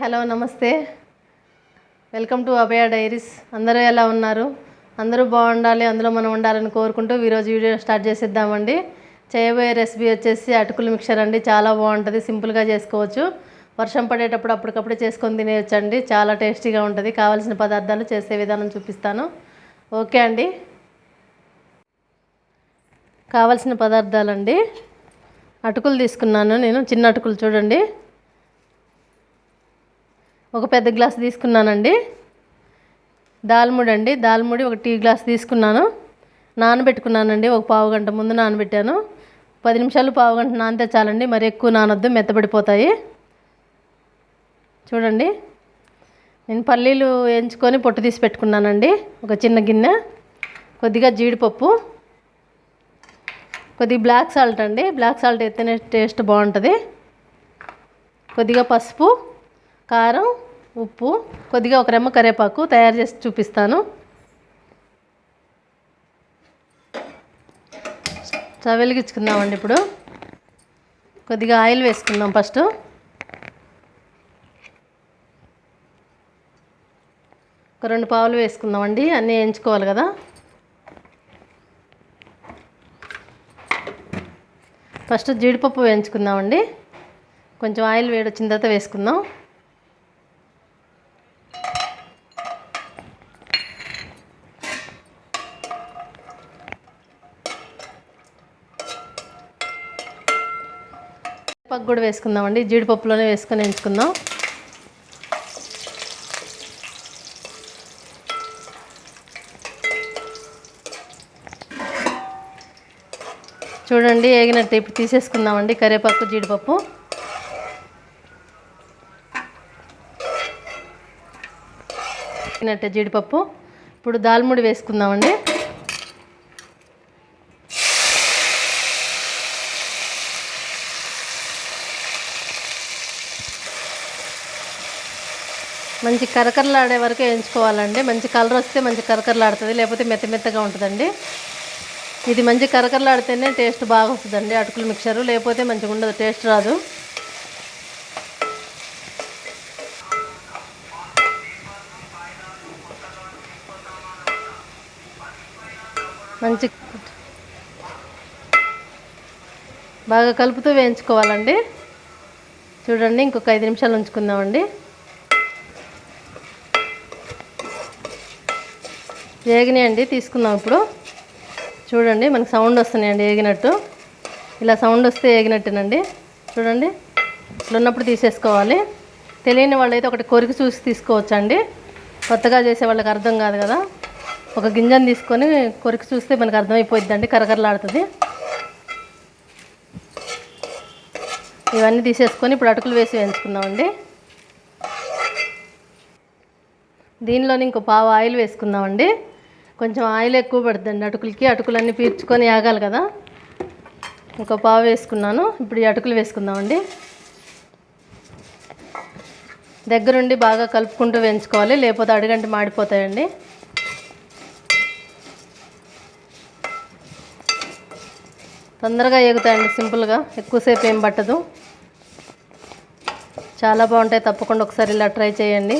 Hello namaste. Welcome to Abhaya diaries. అందరూ ఎలా ఉన్నారు? అందరూ బాగుండాలి అందులో మనం ఉండాలని కోరుకుంటూ ఈరోజు వీడియో స్టార్ట్ చేసేద్దామండి. చేయబోయే రెసిపీ వచ్చేసి అటుకుల మిక్చర్ అండి. చాలా బాగుంటుంది సింపుల్గా చేసుకోవచ్చు. వర్షం పడేటప్పుడు అప్పటికప్పుడు చేసుకొని తినేయచ్చండి. చాలా టేస్టీగా ఉంటుంది. కావాల్సిన పదార్థాలు చేసే విధానం చూపిస్తాను. ఓకే అండి. కావాల్సిన పదార్థాలండి. అటుకులు తీసుకున్నాను నేను చిన్న అటుకులు చూడండి. ఒక పెద్ద గ్లాస్ తీసుకున్నానండి. దాల్ముడి అండి దాల్ముడి ఒక టీ గ్లాస్ తీసుకున్నాను. నానబెట్టుకున్నానండి. ఒక పావు గంట ముందు నానబెట్టాను. పది నిమిషాలు పావు గంట నానితే చాలండి. మరి ఎక్కువ నానొద్దు. మెత్తబడిపోతాయి. చూడండి. నేను పల్లీలు వేయించుకొని పొట్టు తీసి పెట్టుకున్నానండి. ఒక చిన్న గిన్నె. కొద్దిగా జీడిపప్పు. కొద్దిగా బ్లాక్ సాల్ట్ అండి. బ్లాక్ సాల్ట్ వేస్తేనే టేస్ట్ బాగుంటుంది. కొద్దిగా పసుపు. కారం ఉప్పు కొద్దిగా ఒక రెమ్మ కరివేపాకు తయారు చేసి చూపిస్తాను. స్టవ్ వెలిగించుకుందామండి ఇప్పుడు. కొద్దిగా ఆయిల్ వేసుకుందాం ఫస్ట్. ఒక రెండు పావులు వేసుకుందామండి అన్నీ వేయించుకోవాలి కదా. ఫస్ట్ జీడిపప్పు వేయించుకుందామండి. కొంచెం ఆయిల్ వేడి వచ్చిన తర్వాత వేసుకుందాం. కూడా వేసుకుందామండి. జీడిపప్పులోనే వేసుకొని ఎంచుకుందాం. చూడండి వేగినట్టు ఇప్పుడు తీసేసుకుందామండి కరివేపాకు జీడిపప్పు. వేగినట్టే జీడిపప్పు. ఇప్పుడు దాల్ముడి వేసుకుందామండి. మంచి కరకరలాడే వరకు వేయించుకోవాలండి. మంచి కలర్ వస్తే మంచి కరకరలాడుతుంది లేకపోతే మెత్త మెత్తగా ఉంటుందండి. ఇది మంచి కరకరలాడితేనే టేస్ట్ బాగా వస్తుందండి అటుకుల మిక్చరు లేకపోతే మంచిగా ఉండదు టేస్ట్ రాదు. మంచి బాగా కలుపుతూ వేయించుకోవాలండి. చూడండి ఇంకొక ఐదు నిమిషాలు ఉంచుకుందామండి. వేగినాయండి తీసుకుందాం ఇప్పుడు. చూడండి మనకు సౌండ్ వస్తున్నాయండి వేగినట్టు ఇలా సౌండ్ వస్తే ఏగినట్టేనండి చూడండి ఇట్లా ఉన్నప్పుడు తీసేసుకోవాలి. తెలియని వాళ్ళైతే ఒకటి కొరికి చూసి తీసుకోవచ్చండి. కొత్తగా చేసే వాళ్ళకి అర్థం కాదు కదా. ఒక గింజను తీసుకొని కొరికి చూస్తే మనకు అర్థమైపోయిద్దండి కరకరలాడుతుంది. ఇవన్నీ తీసేసుకొని ఇప్పుడు అటుకులు వేసి వేయించుకుందామండి. దీనిలోని ఇంకో పావు ఆయిల్ వేసుకుందామండి. కొంచెం ఆయిల్ ఎక్కువ పడుతుందండి అటుకులకి అటుకులన్నీ పీల్చుకొని ఆగాలి కదా. ఇంకో పావు వేసుకున్నాను. ఇప్పుడు ఈ అటుకులు వేసుకుందామండి. దగ్గరుండి బాగా కలుపుకుంటూ వేయించుకోవాలి. లేకపోతే అడుగంటి మాడిపోతాయండి. తొందరగా ఎగుతాయండి సింపుల్గా. ఎక్కువసేపు ఏం పట్టదు. చాలా బాగుంటాయి. తప్పకుండా ఒకసారి ఇలా ట్రై చేయండి.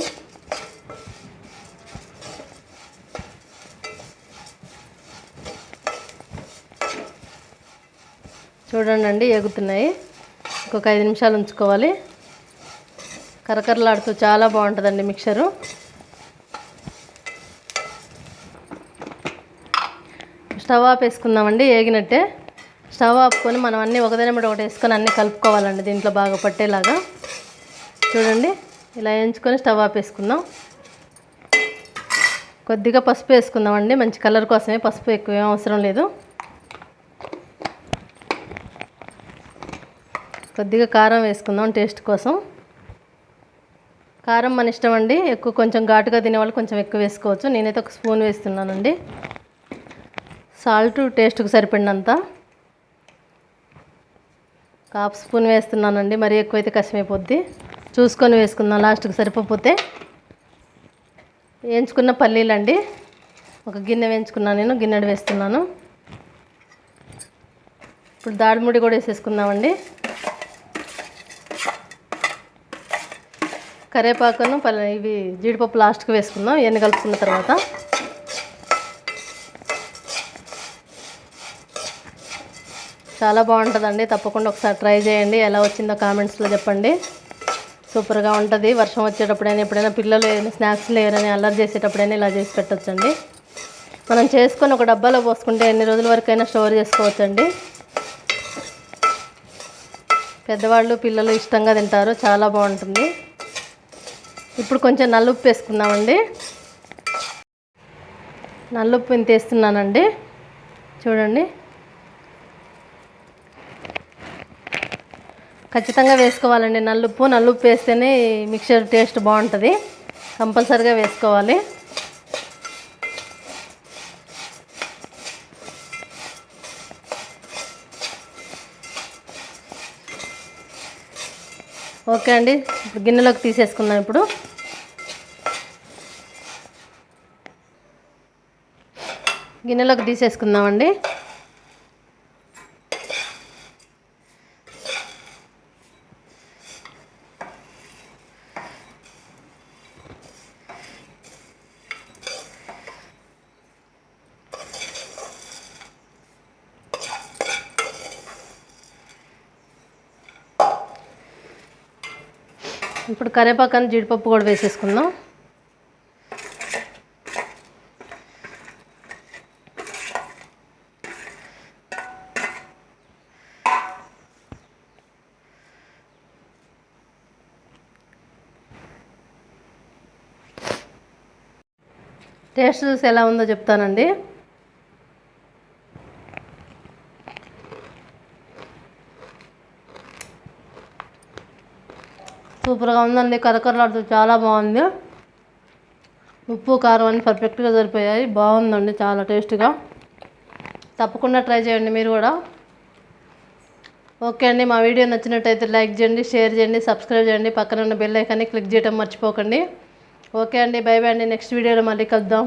చూడండి అండి ఎగుతున్నాయి ఇంకొక ఐదు నిమిషాలు ఉంచుకోవాలి. కరకరలాడుతూ చాలా బాగుంటుందండి మిక్చరు స్టవ్ ఆఫ్ వేసుకుందామండి ఏగినట్టే. స్టవ్ ఆపుకొని మనం అన్నీ ఒకదాని మీద ఒకటి వేసుకొని అన్నీ కలుపుకోవాలండి దీంట్లో బాగా పట్టేలాగా. చూడండి ఇలా వేయించుకొని స్టవ్ ఆఫ్ వేసుకుందాం. కొద్దిగా పసుపు వేసుకుందామండి మంచి కలర్ కోసమే పసుపు ఎక్కువ ఏం అవసరం లేదు. కొద్దిగా కారం వేసుకుందాం టేస్ట్ కోసం. కారం మన ఇష్టం అండి. ఎక్కువ కొంచెం ఘాటుగా తినేవాళ్ళు కొంచెం ఎక్కువ వేసుకోవచ్చు. నేనైతే ఒక స్పూన్ వేస్తున్నానండి. సాల్ట్ టేస్ట్కి సరిపడినంత. హాఫ్ స్పూన్ వేస్తున్నానండి. మరి ఎక్కువైతే కష్టమైపోద్ది. చూసుకొని వేసుకుందాం. లాస్ట్కి సరిపోతే. వేయించుకున్న పల్లీలు అండి ఒక గిన్నె వేయించుకున్నాను నేను. గిన్నెడు వేస్తున్నాను. ఇప్పుడు దాడిముడి కూడా వేసేసుకుందామండి. కరివేపాకును ఇవి జీడిపప్పు లాస్ట్కి వేసుకుందాం ఇవన్నీ కలుపుకున్న తర్వాత. చాలా బాగుంటుందండి తప్పకుండా ఒకసారి ట్రై చేయండి ఎలా వచ్చిందో కామెంట్స్లో చెప్పండి. సూపర్గా ఉంటుంది వర్షం వచ్చేటప్పుడైనా ఎప్పుడైనా పిల్లలు ఏదైనా స్నాక్స్ లేరని అల్లరి చేసేటప్పుడైనా ఇలా చేసి పెట్టొచ్చండి. మనం చేసుకొని ఒక డబ్బాలో పోసుకుంటే ఎన్ని రోజుల వరకైనా స్టోర్ చేసుకోవచ్చండి. పెద్దవాళ్ళు పిల్లలు ఇష్టంగా తింటారు చాలా బాగుంటుంది. ఇప్పుడు కొంచెం నల్లుప్పు వేసుకుందామండి. నల్లుప్పు ఇంత వేస్తున్నానండి. చూడండి. ఖచ్చితంగా వేసుకోవాలండి నల్లుప్పు నల్లుప్పు వేస్తేనే మిక్చర్ టేస్ట్ బాగుంటుంది. కంపల్సరిగా వేసుకోవాలి. ఓకే అండి. ఇప్పుడు గిన్నెలోకి తీసేసుకుందాం ఇప్పుడు. గిన్నెలోకి తీసేసుకుందామండి. ఇప్పుడు కరివేపాకు జీడిపప్పు కూడా వేసేసుకుందాం. టేస్ట్ చూసి ఎలా ఉందో చెప్తానండి. సూపర్గా ఉందండి కరకరలాడుతూ చాలా బాగుంది. ఉప్పు కారం అన్నీ పర్ఫెక్ట్గా సరిపోయాయి. బాగుందండి చాలా టేస్ట్గా. తప్పకుండా ట్రై చేయండి మీరు కూడా. ఓకే అండి మా వీడియో నచ్చినట్టయితే లైక్ చేయండి షేర్ చేయండి సబ్స్క్రైబ్ చేయండి. పక్కన ఉన్న బెల్ ఐకాన్ని క్లిక్ చేయడం మర్చిపోకండి. ఓకే అండి బై బై అండి. నెక్స్ట్ వీడియోలో మళ్ళీ కలుద్దాం.